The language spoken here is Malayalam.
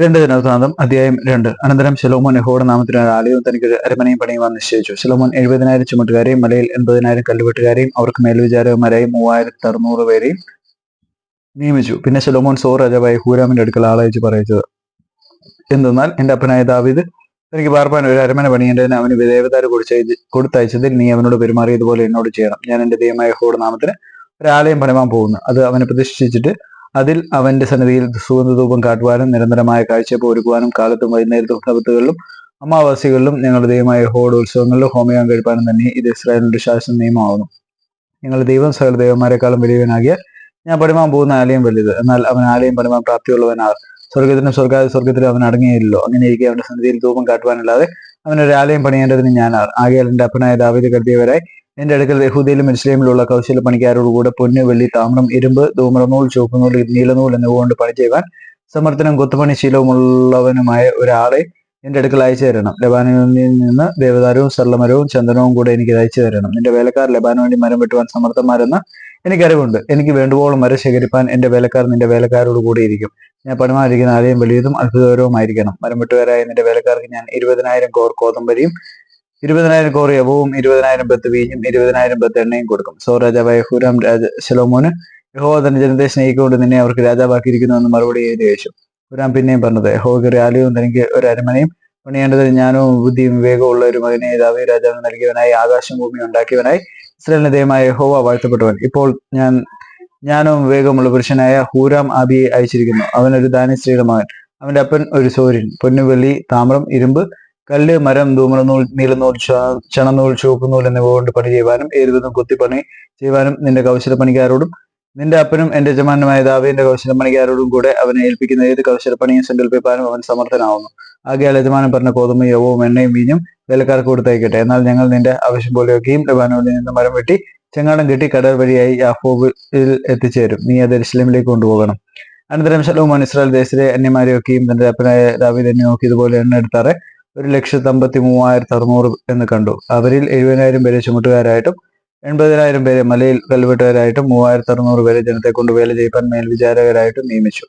രണ്ട് ദിനവൃത്താന്തം അധ്യായം രണ്ട്. അനന്തരം ശലോമോൻ യഹോയുടെ നാമത്തിന് ഒരു ആലയവും തനിക്ക് ഒരു അരമനയും പണിയുവാൻ നിശ്ചയിച്ചു ശലോമോൻ എഴുപതിനായിരം ചുമട്ടുകാരെയും മലയിൽ എൺപതിനായിരം കല്ലുവെട്ടുകാരെയും അവർക്ക് മേൽവിചാരകന്മാരായി മൂവായിരത്തി അറുന്നൂറ് പേരെയും നിയമിച്ചു. പിന്നെ ശലോമോൻ സോർ രാജാവായി ഹൂരാമിന്റെ അടുക്കൽ ആളയച്ച് പറയിച്ചത് എന്തെന്നാൽ എന്റെ അപ്പനായ ദാവിദ് തനിക്ക് പാർപ്പാൻ ഒരു അരമന പണിയേണ്ടതിന് അവന് ദേവതാര് കൊടുത്തയച്ച് കൊടുത്തയച്ചതിൽ നീ അവനോട് പെരുമാറിയതുപോലെ എന്നോട് ചെയ്യണം. ഞാൻ എന്റെ ദൈവമായ യഹോയുടെ നാമത്തിന് ഒരു ആലയം പണിവാൻ പോകുന്നു. അത് അവനെ പ്രതിഷ്ഠിച്ചിട്ട് അതിൽ അവന്റെ സന്നിധിയിൽ സുഗന്ധധൂപം കാട്ടുവാനും നിരന്തരമായ കാഴ്ചപ്പ് ഒരുക്കുവാനും കാലത്തും വൈകുന്നേരത്തും സബത്തുകളിലും അമാവാസികളിലും ഞങ്ങളുടെ ദൈവമായ ഹോഡ് ഉത്സവങ്ങളിലും ഹോമയാൻ കഴിപ്പാനും തന്നെ ഇത് ഇസ്രായേലിന്റെ ശാസന നിയമമാവുന്നു. ഞങ്ങളുടെ ദൈവം സകല ദൈവന്മാരെക്കാളും വലിയവനാകിയ ഞാൻ പണിമാൻ പോകുന്ന ആലയം വലുത്. എന്നാൽ അവൻ ആലയം പണിമാൻ പ്രാപ്തിയുള്ളവനാ സ്വർഗത്തിനും സ്വർഗാതി സ്വർഗത്തിലും അവൻ അടങ്ങിയില്ലല്ലോ അങ്ങനെ ഇരിക്കെ അവന്റെ സന്നിധിയിൽ ധൂപം കാട്ടുവാനല്ലാതെ അവനൊരു ആലയം പണിയേണ്ടതിന് ഞാൻ ആകെ എന്റെ അപ്പനായ ദാവിദ് കരുതിയവരായി എന്റെ അടുക്കൽ യഹൂദയിലും മനസ്സിലേമിലുള്ള കൗശല പണിക്കാരോടുകൂടെ പൊന്ന് വെള്ളി താമ്രം ഇരുമ്പ് ധൂമ്രനൂൽ ചുവപ്പുനൂൽ നീലനൂൽ എന്നിവ കൊണ്ട് പണി ചെയ്യുവാൻ സമർത്ഥനം കൊത്തുപണി ശീലവുമുള്ളവനുമായ ഒരാളെ എന്റെ അടുക്കൽ അയച്ചു തരണം. ലബാനോനിൽ നിന്ന് ദേവദാരവും സർലമരവും ചന്ദനവും കൂടെ എനിക്ക് അയച്ചു തരണം. നിന്റെ വേലക്കാർ ലബാനോനി മരം വെട്ടുവാൻ സമർത്ഥന്മാരെന്ന് എനിക്കറിവുണ്ട് എനിക്ക് വേണ്ടുവോളം മരം ശേഖരിപ്പാൻ എന്റെ വേലക്കാർ നിന്റെ വേലക്കാരോട് കൂടെ ഇരിക്കും. ഞാൻ പണിമാരിക്കുന്ന ആലയം വലിയതും അത്ഭുതകരവുമായിരിക്കണം. മരം വെട്ടുകാരായ നിന്റെ വേലക്കാർക്ക് ഞാൻ ഇരുപതിനായിരം കോർ കോതമ്പരിയും ഇരുപതിനായിരം കോർ യവവും ഇരുപതിനായിരം ബത്ത് വീഞ്ഞും ഇരുപതിനായിരം ബത്ത് എണ്ണയും കൊടുക്കും. സോ രാജാവായ ഹുരാം രാജ ശലോമോന് യഹോ തന്റെ ജനത്തെ സ്നേഹിക്കൊണ്ട് നിന്നെ അവർക്ക് രാജാവാക്കിയിരിക്കുന്നു എന്ന് മറുപടി എഴുതി അയച്ചു ഹുരാം പിന്നെയും പറഞ്ഞത് യഹോവയ്ക്ക് ഒരു ആലയവും തനിക്ക് ഒരു അരമനയും പണിയേണ്ടത് ജ്ഞാനവും ബുദ്ധിയും വിവേകവും ഉള്ള ഒരു മകനെ ദാവി രാജാവിന് നൽകിയവനായി ആകാശം ഭൂമി ഉണ്ടാക്കിയവനായി ഇസ്രായേലിന്റെ ദൈവമായ യഹോവ വാഴ്ത്തപ്പെട്ടവൻ. ഇപ്പോൾ ഞാൻ ജ്ഞാനവും വിവേകമുള്ള പുരുഷനായ ഹൂരാം ആബിയെ അയച്ചിരിക്കുന്നു. അവനൊരു ദാനിസ്ത്രീയുടെ മകൻ. അവന്റെ അപ്പൻ ഒരു സൂര്യൻ പൊന്നുവെള്ളി താമ്രം ഇരുമ്പ് കല്ല് മരം ധൂമ്രനൂൽ നീലനൂൽ ച- ചണനൂൽ ചുവപ്പുനൂൽ എന്നിവ കൊണ്ട് പണി ചെയ്യുവാനും ഏതുവിധം കുത്തിപ്പണി ചെയ്യുവാനും നിന്റെ കൗശല പണിക്കാരോടും നിന്റെ അപ്പനും എന്റെ യജമാനുമായ ദാവിന്റെ കൗശല പണിക്കാരോടും കൂടെ അവനെ ഏൽപ്പിക്കുന്ന ഏത് കൗശല പണിയും സങ്കല്പിപ്പാനും അവൻ സമർത്ഥനാവുന്നു. ആകെയാൽ യജമാനം പറഞ്ഞ കോതുമ്പ് യവവും എണ്ണയും വീഞ്ഞും വേലക്കാർക്ക് കൊടുത്തയക്കട്ടെ. എന്നാൽ ഞങ്ങൾ നിന്റെ ആവശ്യം പോലെയൊക്കെയും ലബാനോയിൽ നിന്ന് മരം വെട്ടി ചെങ്ങാടം കെട്ടി കടൽ വഴിയായി യാഫോബിൽ എത്തിച്ചേരും. നീ അത് ഇസ്ലിമിലേക്ക് കൊണ്ടുപോകണം. അനന്തരം ശലോമോൻ ഇസ്രായേൽ ദേശത്തിലെ അന്യമാരെയൊക്കെയും തന്റെ അപ്പനായ ദാവീദ് എന്നെ നോക്കി ഇതുപോലെ എണ്ണ എടുത്താറെ. ഒരു ലക്ഷത്തി അമ്പത്തി മൂവായിരത്തി അറുന്നൂറ് എന്ന് കണ്ടു. അവരിൽ എഴുപതിനായിരം പേരെ ചുമട്ടുകാരായിട്ടും എൺപതിനായിരം പേരെ മലയിൽ കൽവെട്ടുകാരായിട്ടും മൂവായിരത്തി അറുന്നൂറ് പേരെ ജനത്തെ കൊണ്ട് വേല ചെയ്യിപ്പാൻ മേൽവിചാരകരായിട്ടും നിയമിച്ചു.